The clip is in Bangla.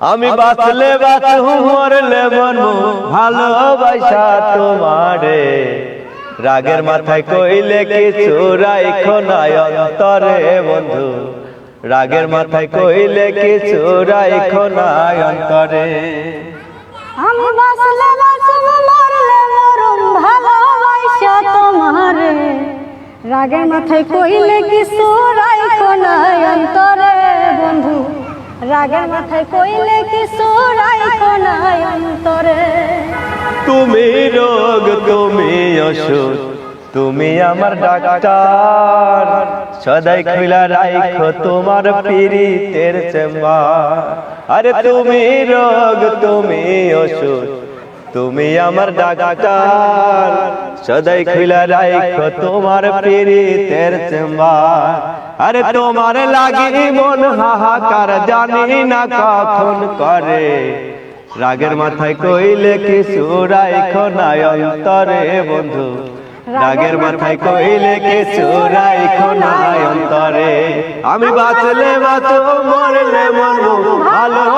আমি বাঁচলে বাঁচু মরলে মনু ভালোবাসা তোমারে। রাগের মাথায় কইলে কিছু রাইখো নাই অন্তরে বন্ধু। রাগের মাথায় কইলে কিছু রাইখো নাই অন্তরে। আমি বাসলে বাসব মরলে মরুম ভালোবাসা তোমারে। রাগের মাথায় কইলে কিছু রাইখো নাই অন্তরে। রাগের মাথায় কইলে কিছু রাইখো নাই অন্তরে? তুমি রোগ, তুমি অসুখ, তুমি আমার ডাক্তার। সদাই খুলা রাইখো তোমার পিরিতের চেম্বার। আরে তুমি রোগ, তুমি অসুখ তুমি আমার ডাক্তার। সদাই খোলা রাইখো তোমার পীড়িতের চেম্বার। আরে তোমার লাগি মন হাহাকার জানি না কখন করে। রাগের মাথায় কইলে কিছু রাইখো নাই অন্তরে বন্ধু। রাগের মাথায় কইলে কিছু রাইখো নাই অন্তরে। আমি বাঁচলে বাঁচো মরলে মরবো তোমারে